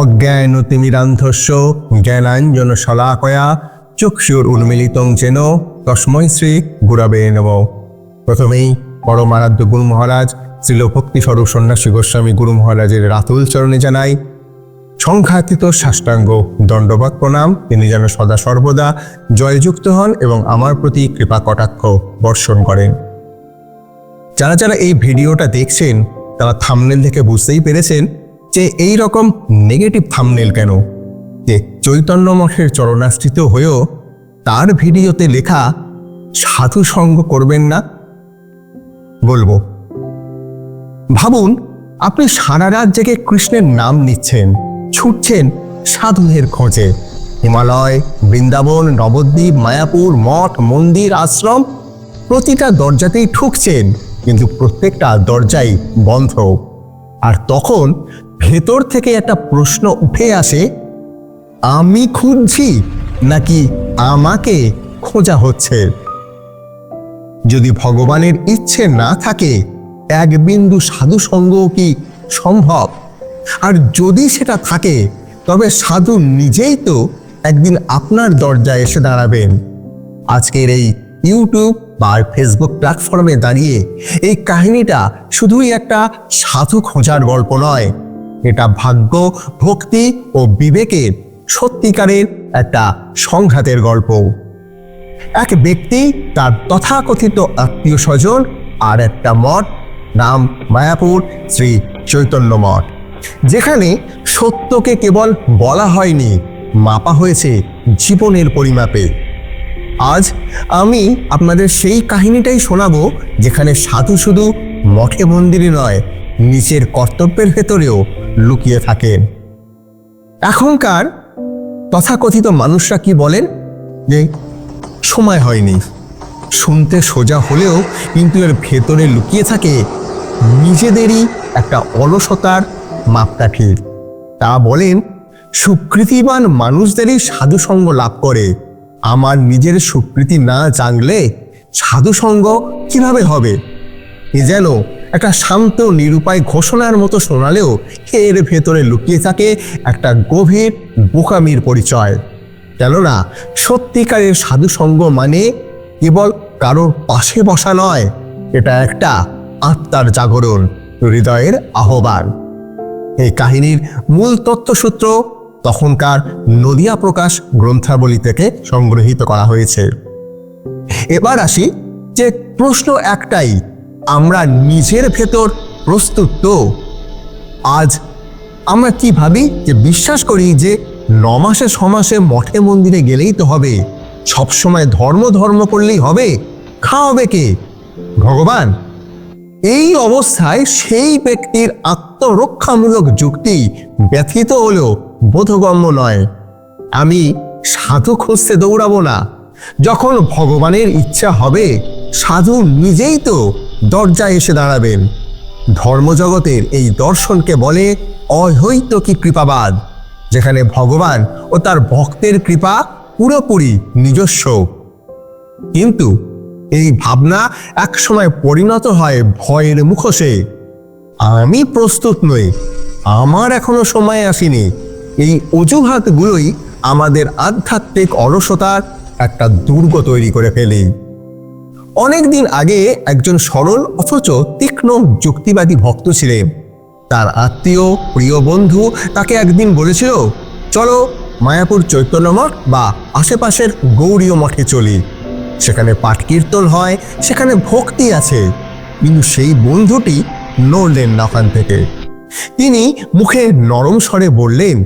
অজ্ঞানতিমিরান্ধস্য জ্ঞানাঞ্জন শলাকয়া, চক্ষুর উন্মিলিতং যেন তস্মৈ শ্রী গুরবে নম। প্রথমেই পরমারাধ্য গুরু মহারাজ শ্রীল ভক্তি স্বরূপ সন্ন্যাসী গোস্বামী গুরু মহারাজের রাতুল চরণে জানাই সংখ্যাতীত সাষ্টাঙ্গ দণ্ডবাদ প্রণাম। তিনি যেন সদা সর্বদা জয়যুক্ত হন এবং আমার প্রতি কৃপা কটাক্ষ বর্ষণ করেন। যারা যারা এই ভিডিওটা দেখছেন, তারা থামনেল থেকে বুঝতেই পেরেছেন যে এই রকম নেগেটিভ থামনেল কেন? যে চৈতন্য মঠের চরণাশ্রিত হয়েও তার ভিডিওতে লেখা, সাধু সঙ্গ করবেন না? বলব। ভাবুন, আপনি সারা রাত জেগে কৃষ্ণের নাম নিচ্ছেন, ছুটছেন সাধুদের খোঁজে। হিমালয়, বৃন্দাবন, নবদ্বীপ, মায়াপুর, মঠ, মন্দির, আশ্রম, প্রতিটা দরজাতেই ঠুকছেন, কিন্তু প্রত্যেকটা দরজাই বন্ধ। আর তখন ভেতর থেকে একটা প্রশ্ন উঠে আসে, আমি খুঁজছি নাকি আমাকে খোঁজা হচ্ছে? যদি ভগবানের ইচ্ছে না থাকে, এক বিন্দু সাধু সঙ্গ কি সম্ভব? আর যদি সেটা থাকে, তবে সাধু নিজেই তো একদিন আপনার দরজায় এসে দাঁড়াবেন। আজকের এই ইউটিউব বা ফেসবুক প্ল্যাটফর্মে দাঁড়িয়ে এই কাহিনীটা শুধুই একটা সাধু খোঁজার গল্প নয় এটা ভাগ্য, ভক্তি ও বিবেকের সত্যিকারের একটা সংঘাতের গল্প। এক ব্যক্তি তার তথাকথিত আত্মীয় স্বজন আর একটা মঠ নাম মায়াপুর শ্রী চৈতন্য মঠ। যেখানে সত্যকে কেবল বলা হয়নি, মাপা হয়েছে জীবনের পরিমাপে। আজ আমি আপনাদের সেই কাহিনীটাই শোনাবো যেখানে সাধু শুধু মঠে মন্দিরে নয় নিচের কর্তব্যের ভেতরেও লুকিয়ে থাকেন এখনকার তথাকথিত মানুষরা কি বলেন? যে সময় হয়নি। শুনতে সোজা হলেও কিন্তু এর ভেতরে লুকিয়ে থাকে নিজেদেরই একটা অলসতার মাপকাঠি। তা বলেন, সুকৃতিবান মানুষদেরই সাধুসঙ্গ লাভ করে। আমার নিজের সুকৃতি না জানলে সাধুসঙ্গ কীভাবে হবে? এ যেন একটা শান্ত নিরুপায় ঘোষণার মতো শোনালেও এর ভেতরে লুকিয়ে থাকে একটা গভীর বোকামির পরিচয়। কেননা, সত্যিকারের সাধুসঙ্গ মানে কেবল কারোর পাশে বসা নয়, এটা একটা আত্মার জাগরণ, হৃদয়ের আহ্বান। এই কাহিনীর মূল তথ্যসূত্র তখনকার নদিয়া প্রকাশ গ্রন্থাবলী থেকে সংগ্রহীত করা হয়েছে। এবার আসি যে প্রশ্ন একটাই আমরা নিজের ভেতর প্রস্তুত তো? আজ আমরা কি ভাবি যে বিশ্বাস করি যে ন মাসে ছ মাসে মঠে মন্দিরে গেলেই তো হবে। সবসময় ধর্ম ধর্ম করলেই হবে। খাওয়াবে কে? ভগবান। এই অবস্থায় সেই ব্যক্তির আত্মরক্ষামূলক যুক্তি ব্যথিত হলেও বোধগম্য নয়। আমি সাধু খুঁজতে দৌড়াবো না। যখন ভগবানের ইচ্ছা হবে, সাধু নিজেই তো দরজায় এসে দাঁড়াবেন। ধর্মজগতের এই দর্শনকে বলে অহৈতকী কৃপাবাদ, যেখানে ভগবান ও তার ভক্তের কৃপা পুরোপুরি নিজস্ব। কিন্তু এই ভাবনা একসময় পরিণত হয় ভয়ের মুখোশে। আমি প্রস্তুত নই, আমার এখনও সময় আসেনি। এই অজুহাতগুলোই আমাদের আধ্যাত্মিক অলসতার একটা দুর্গ তৈরি করে ফেলে। অনেক দিন আগে একজন সরল অথচ তীক্ষ্ণ যুক্তিবাদী ভক্ত ছিলেন। তার আত্মীয়, প্রিয় বন্ধু তাকে একদিন বলেছিল, চলো মায়াপুর চৈতন্য মঠ বা আশেপাশের গৌরীয় মঠে চলি। সেখানে পাঠ কীর্তন হয়, সেখানে ভক্তি আছে। কিন্তু সেই বন্ধুটি নড়লেন না ওখান থেকে। তিনি মুখে নরম স্বরে বললেন,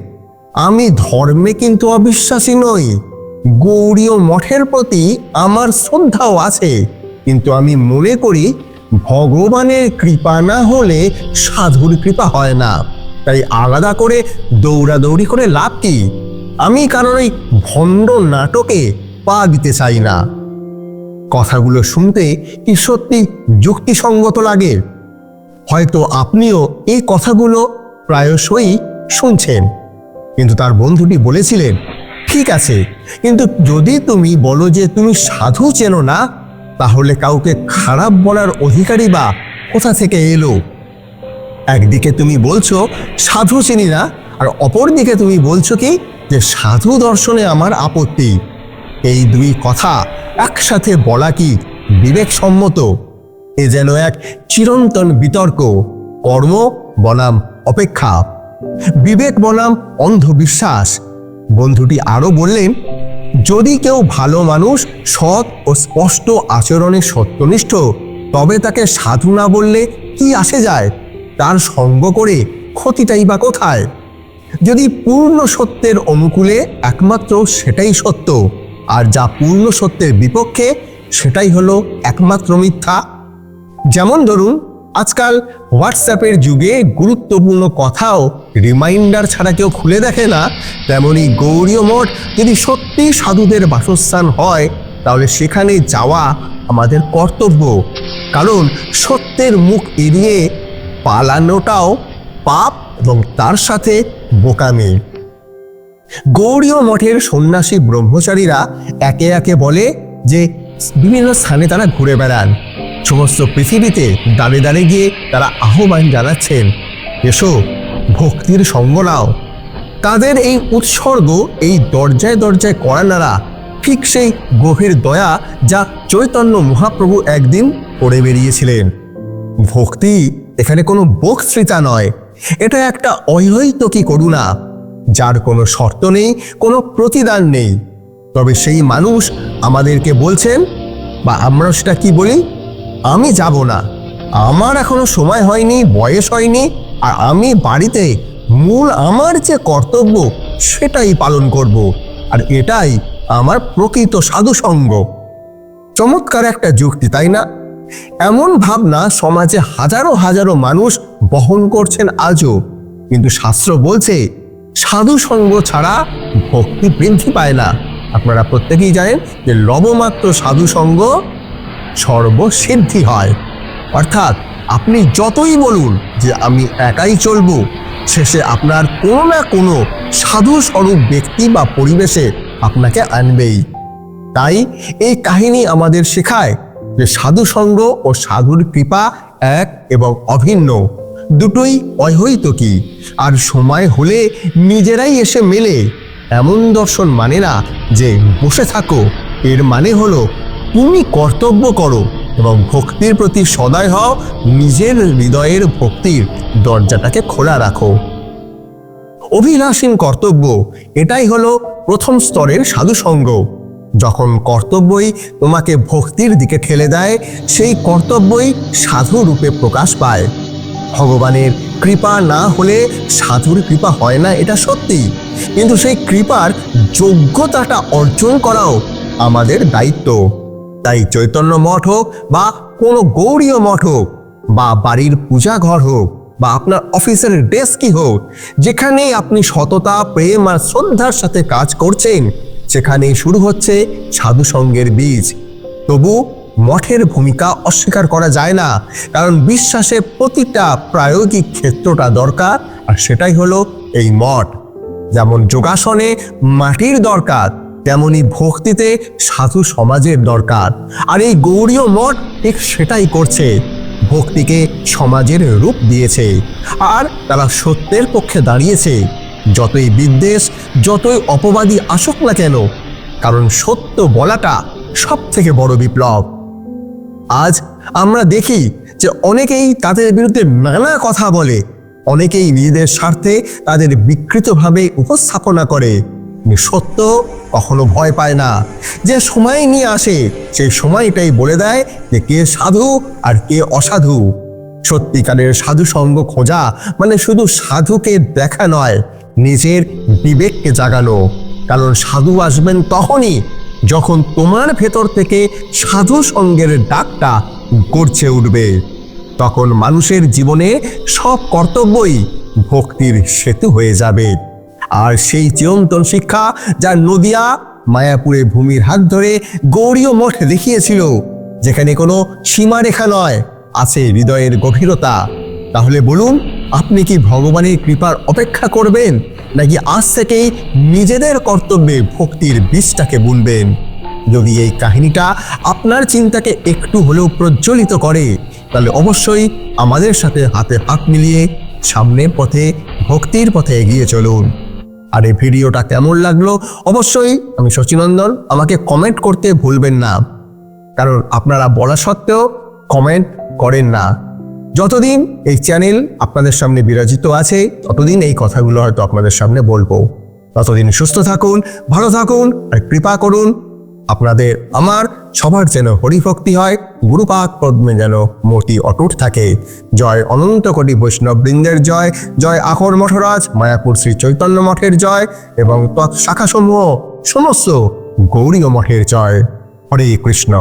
আমি ধর্মে কিন্তু অবিশ্বাসী নই। গৌরীয় মঠের প্রতি আমার শ্রদ্ধাও আছে। কিন্তু আমি মনে করি ভগবানের কৃপা না হলে সাধুর কৃপা হয় না। তাই আলাদা করে দৌড়াদৌড়ি করে লাভ কি? আমি কারণ ওই ভণ্ড নাটকে পা দিতে চাই না। কথাগুলো শুনতে কি সত্যি যুক্তিসঙ্গত লাগে? হয়তো আপনিও এই কথাগুলো প্রায়শই শুনছেন। কিন্তু তার বন্ধুটি বলেছিলেন, ঠিক আছে, কিন্তু যদি তুমি বলো যে তুমি সাধু চেনো না তাহলে কাউকে খারাপ বলার অধিকারী বা কোথা থেকে এলো? একদিকে তুমি বলছো সাধু চিনি না, আর অপরদিকে তুমি বলছো কি যে সাধু দর্শনে আমার আপত্তি। এই দুই কথা একসাথে বলা কি বিবেকসম্মত? এ যেন এক চিরন্তন বিতর্ক, কর্ম বনাম অপেক্ষা, বিবেক বনাম অন্ধবিশ্বাস। বন্ধুটি আরও বললেন, যদি কেউ ভালো মানুষ, সৎ ও স্পষ্ট আচরণে সত্যনিষ্ঠ, তবে তাকে সাধু না বললে কি আসে যায়? তার সঙ্গ করে ক্ষতিটাই বা কোথায়? যদি পূর্ণ সত্যের অনুকূলে একমাত্র সেটাই সত্য, আর যা পূর্ণ সত্যের বিপক্ষে সেটাই হলো একমাত্র মিথ্যা। যেমন ধরুন, আজকাল হোয়াটসঅ্যাপের যুগে গুরুত্বপূর্ণ কথাও রিমাইন্ডার ছাড়া কেউ খুলে দেখে না। তেমনি গৌরীয় মঠ যদি সত্যি সাধুদের বাসস্থান হয় তাহলে সেখানে যাওয়া আমাদের কর্তব্য। কারণ সত্যের মুখ এড়িয়ে পালানোটাও পাপ এবং তার সাথে বোকামি। গৌড়ীয় মঠের সন্ন্যাসী ব্রহ্মচারীরা একে একে বলে যে, বিভিন্ন স্থানে তারা ঘুরে বেড়ান। সমস্ত পৃথিবীতে দাঁড়ে দাঁড়ে গিয়ে তারা আহ্বান জানাচ্ছেন, এসো, ভক্তির সঙ্গ নাও। তাদের এই উৎসর্গ এই দরজায় দরজায় করা নাড়া ঠিক সেই গভীর দয়া যা চৈতন্য মহাপ্রভু একদিন করে বেরিয়েছিলেন। ভক্তি এখানে কোনো বক্তৃতা নয়। এটা একটা অহৈতকী করুণা, যার কোনো শর্ত নেই, কোনো প্রতিদান নেই। তবে সেই মানুষ আমাদেরকে বলছেন, বা আমরা সেটা কি বলি? আমি যাব না। আমার এখনও সময় হয়নি, বয়স হয়নি, আর আমি বাড়িতে মূল আমার যে কর্তব্য সেটাই পালন করব। আর এটাই আমার প্রকৃত সাধুসঙ্গ। চমৎকার একটা যুক্তি, তাই না? এমন ভাবনা সমাজে হাজারো হাজারো মানুষ বহন করছেন আজও। কিন্তু শাস্ত্র বলছে সাধু সঙ্গ ছাড়া ভক্তি বৃদ্ধি পায় না। আপনারা প্রত্যেকেই জানেন যে লবমাত্র সাধু সঙ্গ সর্বসিদ্ধি হয়। অর্থাৎ আপনি যতই বলুন যে আমি একাই চলবো, শেষে আপনার কোনো না কোনো সাধু স্বরূপ ব্যক্তি বা পরিবেশে আপনাকে আনবেই। তাই এই কাহিনী আমাদের শেখায় যে সাধু সঙ্গ ও সাধুর কৃপা এক এবং অভিন্ন। দুটোই অহৈতকী আর সময় হলে নিজেরাই এসে মেলে। এমন দর্শন মানে না যে বসে থাকো। এর মানে হলো তুমি কর্তব্য করো এবং ভক্তির প্রতি সদয় হও, নিজের হৃদয়ের ভক্তির দরজাটাকে খোলা রাখো। অভিলাষীন কর্তব্য, এটাই হলো প্রথম স্তরের সাধুসঙ্গ যখন কর্তব্যই তোমাকে ভক্তির দিকে ঠেলে দেয়, সেই কর্তব্যই সাধু রূপে প্রকাশ পায়। ভগবানের কৃপা না হলে সাধুর কৃপা হয় না, এটা সত্যি। কিন্তু সেই কৃপার যোগ্যতাটা অর্জন করাও আমাদের দায়িত্ব। তাই চৈতন্য মঠ হোক বা কোনো গৌরীয় মঠ হোক বা বাড়ির পূজা ঘর হোক বা আপনার অফিসের ডেস্কই হোক, যেখানেই আপনি সততা, প্রেম আর শ্রদ্ধার সাথে কাজ করছেন, সেখানেই শুরু হচ্ছে সাধু সঙ্গের বীজ। তবু মঠের ভূমিকা অস্বীকার করা যায় না, কারণ বিশ্বাসে প্রতিটা প্রায়োগিক ক্ষেত্রটা দরকার, আর সেটাই হলো এই মঠ। যেমন যোগাসনে মাটির দরকার, তেমনি ভক্তিতে সাধু সমাজের দরকার, আর এই গৌরীয় মঠ ঠিক সেটাই করছে। ভক্তিকে সমাজের রূপ দিয়েছে। আর তারা সত্যের পক্ষে দাঁড়িয়েছে। যতই বিদ্বেষ, যতই অপবাদী আসুক না কেন, কারণ সত্য বলাটা সব থেকে বড় বিপ্লব। আজ আমরা দেখি যে অনেকেই তাদের বিরুদ্ধে নানা কথা বলে, অনেকেই নিজেদের স্বার্থে তাদের বিকৃতভাবে উপস্থাপনা করে। সত্য কখনো ভয় পায় না। যে সময় নিয়ে আসে সেই সময়টাই বলে দেয় যে কে সাধু আর কে অসাধু। সত্যিকারের সাধু সঙ্গ খোঁজা মানে শুধু সাধুকে দেখা নয়, নিজের বিবেককে জাগানো। কারণ সাধু আসবেন তখনই যখন তোমার ভেতর থেকে সাধু সঙ্গের ডাকটা গড়ছে উঠবে। তখন মানুষের জীবনে সব কর্তব্যই ভক্তির সেতু হয়ে যাবে। আর সেই চিরন্তন শিক্ষা যা নদিয়া মায়াপুরে ভূমির হাত ধরে গৌরীয় মঠ দেখিয়েছিল, যেখানে কোনো সীমারেখা নয়, আছে হৃদয়ের গভীরতা। তাহলে বলুন, আপনি কি ভগবানের কৃপার অপেক্ষা করবেন, নাকি আজ থেকেই নিজেদের কর্তব্যে ভক্তির বীজটাকে বুনবেন? যদি এই কাহিনীটা আপনার চিন্তাকে একটু হলেও প্রজ্বলিত করে, তাহলে অবশ্যই আমাদের সাথে হাতে হাত মিলিয়ে সামনের পথে, ভক্তির পথে এগিয়ে চলুন। আর এই ভিডিওটা কেমন লাগল? অবশ্যই আমি শচীনন্দন, আমাকে কমেন্ট করতে ভুলবেন না। কারণ আপনারা বলা সত্ত্বেও কমেন্ট করেন না। যতদিন এই চ্যানেল আপনাদের সামনে বিরাজিত আছে, ততদিন এই কথাগুলো হয়তো আপনাদের সামনে বলব। ততদিন সুস্থ থাকুন, ভালো থাকুন, আর কৃপা করুন। আপনাদের, আমার সবার যেন হরিভক্তি হয় গুরুপাক পদ্মে যেন মতি অটুট থাকে। জয় অনন্ত কোটি বৈষ্ণব বৃন্দের জয় জয় আখর মঠরাজ, মায়াপুর শ্রী চৈতন্য মঠের জয় এবং তৎশাখাসমূহ সমস্ত গৌরীয় মঠের জয়। হরে কৃষ্ণ।